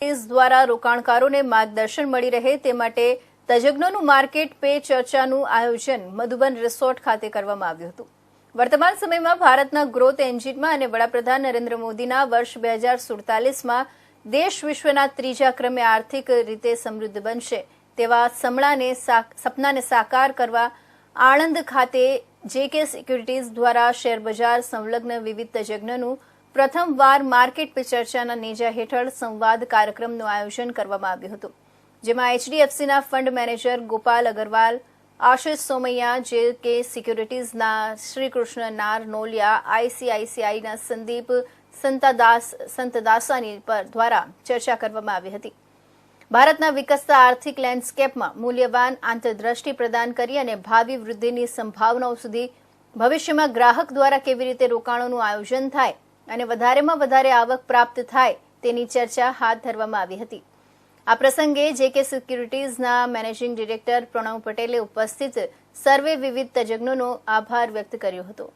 દ્વારા રોકાણકારોને માર્ગદર્શન મળી રહે તે માટે તજજ્ઞોનું માર્કેટ પે ચર્ચાનું આયોજન મધુબન રિસોર્ટ ખાતે કરવામાં આવ્યું હતું. વર્તમાન સમયમાં ભારતના ગ્રોથ એન્જિનમાં અને વડાપ્રધાન નરેન્દ્ર મોદીના વર્ષ બે હજાર દેશ વિશ્વના ત્રીજા ક્રમે આર્થિક રીતે સમૃદ્ધ બનશે તેવા સમણાને સપનાને સાકાર કરવા આણંદ ખાતે જેકે સિક્યુરિટીઝ દ્વારા શેરબજાર સંલગ્ન વિવિધ તજજ્ઞનું પ્રથમવાર માર્કેટ પે ચર્ચાના નેજા હેઠળ સંવાદ કાર્યક્રમનું આયોજન કરવામાં આવ્યું હતું, જેમાં એચડીએફસીના ફંડ મેનેજર ગોપાલ અગરવાલ, આશિષ સોમૈયા, જે કે સિક્યુરિટીઝના શ્રીકૃષ્ણ નાર નોલિયા, આઈસીઆઈસીઆઈના સંદીપ સંતાદાસ સંતદાસાની પર દ્વારા ચર્ચા કરવામાં આવી હતી. ભારતના વિકસતા આર્થિક લેન્ડસ્કેપમાં મૂલ્યવાન આંતરદ્રષ્ટિ પ્રદાન કરી અને ભાવિ વૃદ્ધિની સંભાવનાઓ સુધી ભવિષ્યમાં ગ્રાહક દ્વારા કેવી રીતે રોકાણોનું આયોજન થાય અને વધારેમાં વધારે આવક પ્રાપ્ત થાય તેની ચર્ચા હાથ ધરવામાં આવી હતી. આ પ્રસંગે જે કે સિક્યુરિટીઝના મેનેજિંગ ડિરેક્ટર પ્રણવ પટેલે ઉપસ્થિત સર્વે વિવિધ તજજ્ઞોનો આભાર વ્યક્ત કર્યો હતો.